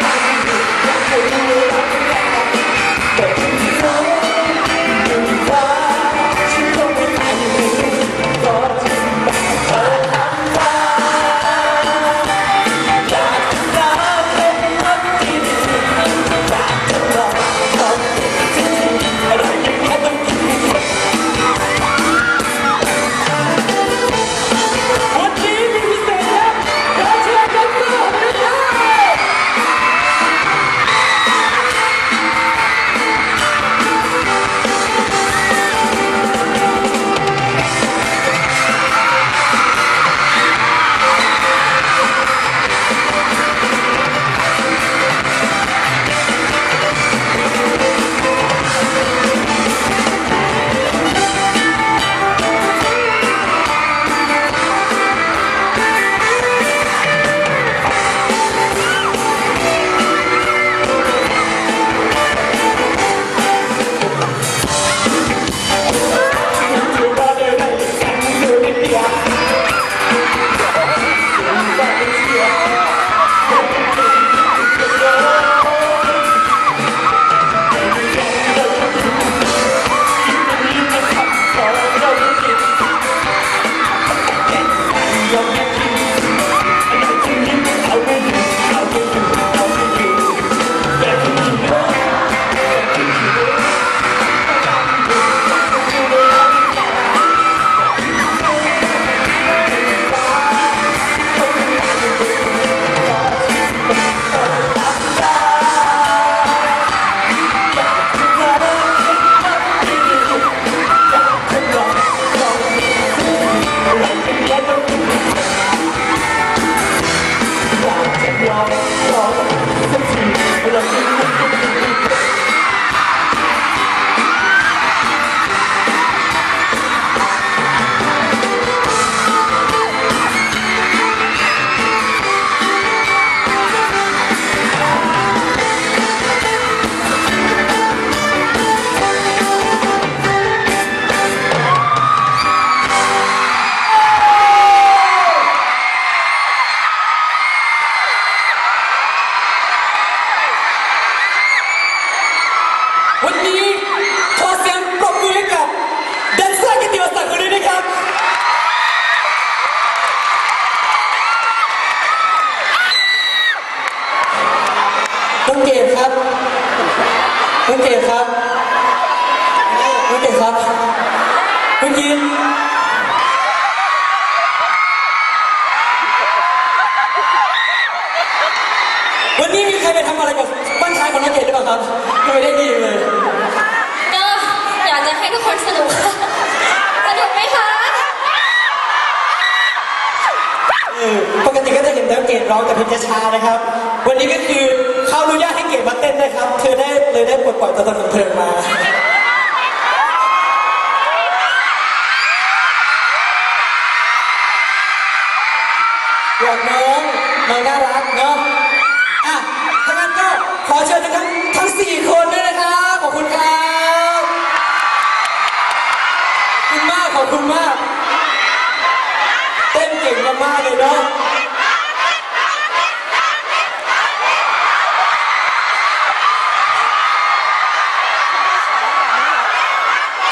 แวันนี้ขอเสียงปรบมือให้กับแดนเซอร์กิตติวศักดิ์คนนี้นะครับน้องเกดครับน้องเกดครับน้องเกดครับเมื่อกี้วันนี้มีใครไปทำอะไรกับบ้านชายของน้องเกดหรือเปล่าครับยังไม่ได้ยินเลย ก็อยากจะให้ทุกคนสนุก สนุกไหมคะ เออปกติก็จะเห็นแต่เกดร้องแต่เพลงช้าๆนะครับ วันนี้ก็คือเขาอนุญาตให้เกดมาเต้นนะครับ เธอได้เลยได้ปลดปล่อยตัวตนของเธอมาอย่างน้องน้องน่ารักเนาะ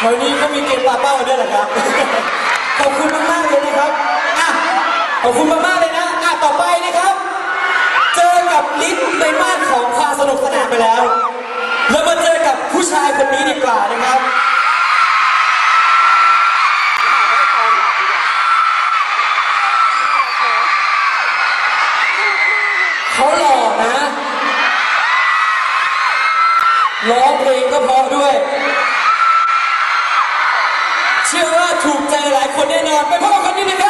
แถวนี้เขามีเกมปาเป้าด้วยเหรอครับ ขอบคุณมากๆเลยนะครับอะขอบคุณมากๆเลยนะอะต่อไปนะครับ เจอกับลิ้นในม่านของความสนุกสนานไปแล้วแล้วมาเจอกับผู้ชายคนนี้ดีกว่านะครับ เขาหล่อนะ ร้องเพลงก็เพราะด้วย เชื่อว่าถูกใจหลายคนแน่นอนไปพบกับคนนี้นะครับ